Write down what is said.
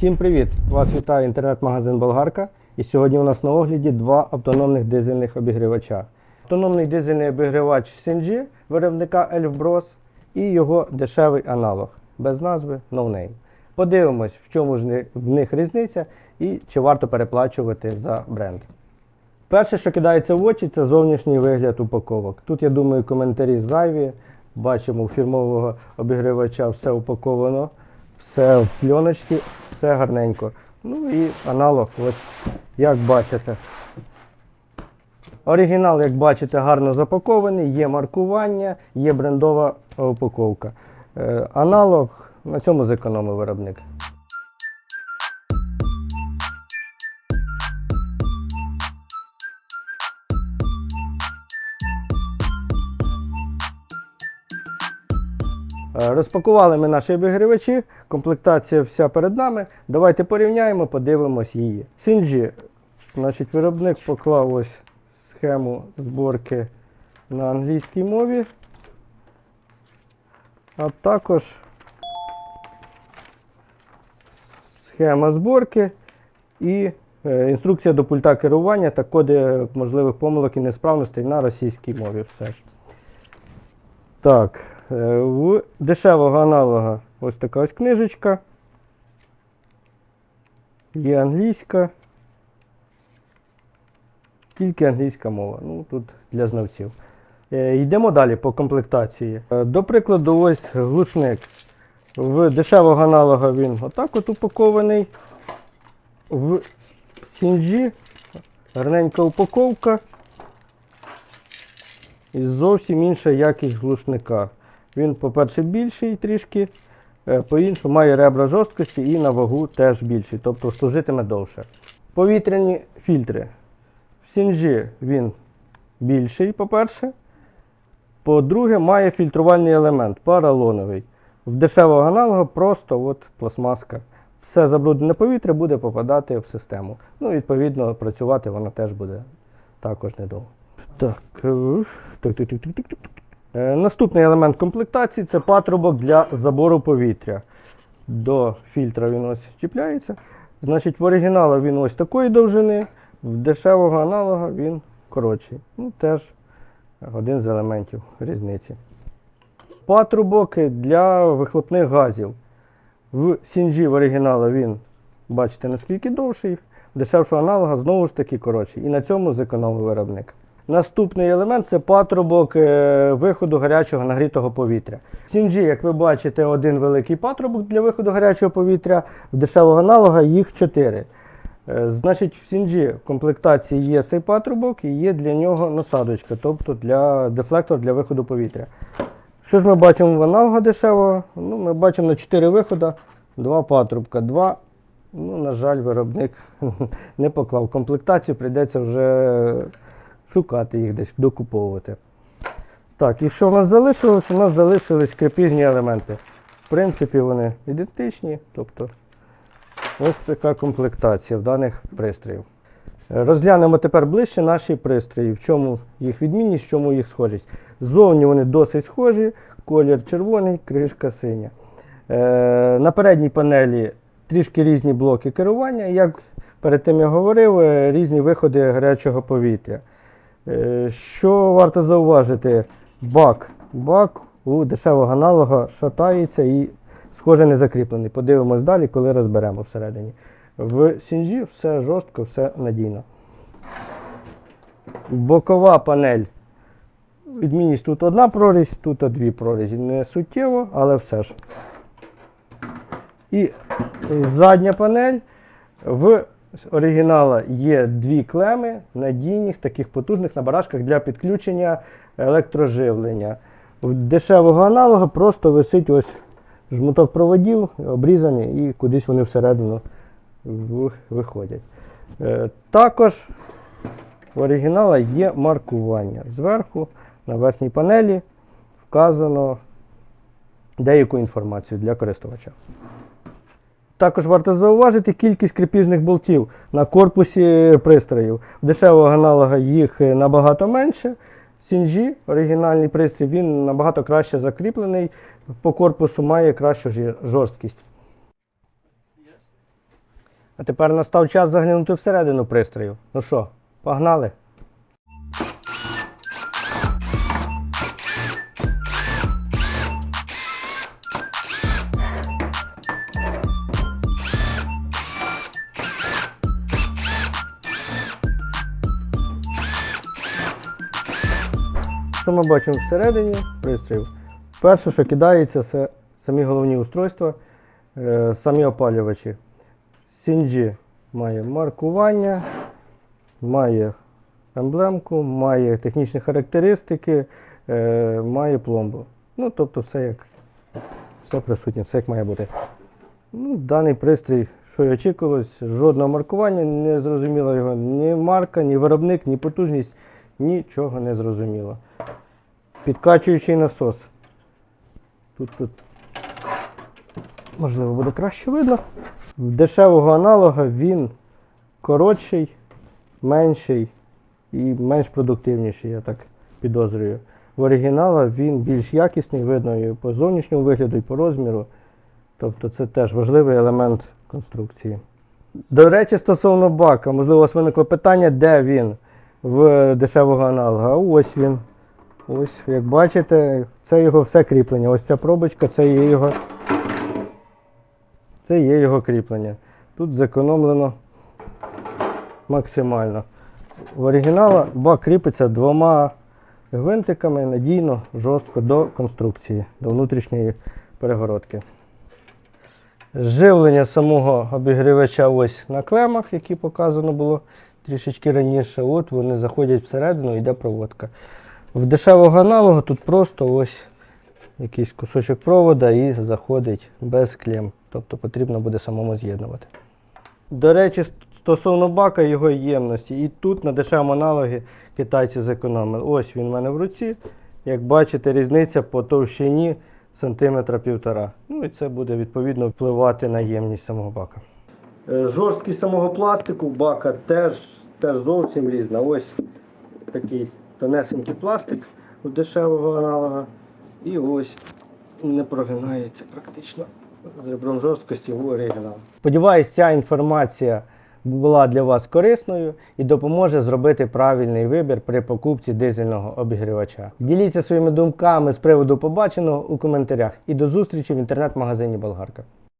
Всім привіт! Вас вітає інтернет-магазин Болгарка. І сьогодні у нас на огляді два автономних дизельних обігрівача. Автономний дизельний обігрівач Sinji виробника Elfbros і його дешевий аналог без назви No Name. Подивимось, в чому ж в них різниця і чи варто переплачувати за бренд. Перше, що кидається в очі, це зовнішній вигляд упаковок. Тут, я думаю, коментарі зайві. Бачимо, у фірмового обігрівача все упаковано, все в пленочці, все гарненько. Ну і аналог, ось як бачите. Оригінал, як бачите, гарно запакований, є маркування, є брендова упаковка. Е, аналог на цьому зекономив виробник. Розпакували ми наші обігрівачі, комплектація вся перед нами. Давайте порівняємо, подивимось її. Синджі, значить, виробник поклав ось схему зборки на англійській мові. А також схема зборки і е, інструкція до пульта керування та коди можливих помилок і несправностей на російській мові. Все ж. Так, е, в дешевого аналога ось така ось книжечка. Є англійська. Тільки англійська мова. Ну, тут для знавців. Е, Йдемо далі по комплектації. Е, До прикладу, ось глушник. В дешевого аналога він отак от упакований. В Сінджі гарненька упаковка. І зовсім інша якість глушника. Він, по-перше, більший трішки, е, по-іншому має ребра жорсткості і на вагу теж більший, тобто служитиме довше. Повітряні фільтри. В Сінджі він більший, по-перше. По-друге, має фільтрувальний елемент паралоновий. В дешевого аналога просто от пластмаска. Все забруднене повітря буде попадати в систему. Ну, відповідно, працювати вона теж буде також недовго. Так. е, так, так, так, так, так, Наступний елемент комплектації це патрубок для забору повітря. До фільтра він ось чіпляється. Значить, в оригіналу він ось такої довжини, в дешевого аналога він коротший. Ну, теж один з елементів різниці. Патрубок для вихлопних газів. В Сінджі в оригіналу він, бачите, наскільки довший, в дешевшого аналога знову ж таки коротший. І на цьому зекономив виробник. Наступний елемент це патрубок е, виходу гарячого нагрітого повітря. В Сінджі, як ви бачите, один великий патрубок для виходу гарячого повітря, в дешевого аналога їх чотири. Е, Значить, в Сінджі в комплектації є цей патрубок і є для нього насадочка, тобто для дефлектор для виходу повітря. Що ж ми бачимо в аналога дешевого? Ну, ми бачимо на 4 виходи, два патрубка. Два, ну, на жаль, виробник не поклав. Комплектацію прийдеться вже шукати їх десь, докуповувати. Так, і що в нас залишилось? У нас залишились крепіжні елементи. В принципі, вони ідентичні, тобто ось така комплектація в даних пристроїв. Розглянемо тепер ближче наші пристрої, в чому їх відмінність, в чому їх схожість. Ззовні вони досить схожі, колір червоний, кришка синя. Е, на передній панелі трішки різні блоки керування. Як перед тим я говорив, е, різні виходи гарячого повітря. Е, що варто зауважити? Бак. Бак у дешевого аналога шатається і схоже не закріплений. Подивимось далі, коли розберемо всередині. В Сінджі все жорстко, все надійно. Бокова панель. Відмінність тут одна прорізь, тут дві прорізі. Не суттєво, але все ж. І задня панель. В оригінала є дві клеми надійних, таких потужних на барашках для підключення електроживлення. Дешевого аналога просто висить ось жмуток проводів, обрізані, і кудись вони всередину виходять. Е, Також в оригінала є маркування. Зверху на верхній панелі вказано деяку інформацію для користувача. Також варто зауважити кількість кріпіжних болтів на корпусі пристроїв. Дешевого аналога їх е, набагато менше. Сінджі, оригінальний пристрій, він набагато краще закріплений, по корпусу має кращу жорсткість. А тепер настав час заглянути всередину пристрою. Ну що, погнали? Що ми бачимо всередині пристрою? Перше, що кидається, це самі головні устройства, е, самі опалювачі. Сінджі має маркування, має емблемку, має технічні характеристики, е, має пломбу. Ну, тобто все як все присутнє, все як має бути. Ну, даний пристрій, що й очікувалось, жодного маркування, не зрозуміло його ні марка, ні виробник, ні потужність, нічого не зрозуміло. Підкачуючий насос. Тут, тут можливо буде краще видно. В дешевого аналога він коротший, менший і менш продуктивніший, я так підозрюю. В оригінала він більш якісний, видно і по зовнішньому вигляду, і по розміру. Тобто це теж важливий елемент конструкції. До речі, стосовно бака, можливо, у вас виникло питання, де він в дешевого аналога. Ось він. Ось, як бачите, це його все кріплення. Ось ця пробочка, це є його, це є його кріплення. Тут зекономлено максимально. В оригінала бак кріпиться двома гвинтиками надійно, жорстко до конструкції, до внутрішньої перегородки. Живлення самого обігрівача ось на клемах, які показано було трішечки раніше. От вони заходять всередину, йде проводка. В дешевого аналогу тут просто ось якийсь кусочок провода і заходить без клем. Тобто потрібно буде самому з'єднувати. До речі, стосовно бака його ємності, і тут на дешевому аналогі китайці зекономили. Ось він в мене в руці. Як бачите, різниця по товщині сантиметра півтора. Ну і це буде відповідно впливати на ємність самого бака. Е, Жорсткість самого пластику бака теж, теж зовсім різна. Ось такий тонесенький пластик у дешевого аналога. І ось не прогинається практично з ребром жорсткості в оригінал. Сподіваюсь, ця інформація була для вас корисною і допоможе зробити правильний вибір при покупці дизельного обігрівача. Діліться своїми думками з приводу побаченого у коментарях і до зустрічі в інтернет-магазині Болгарка.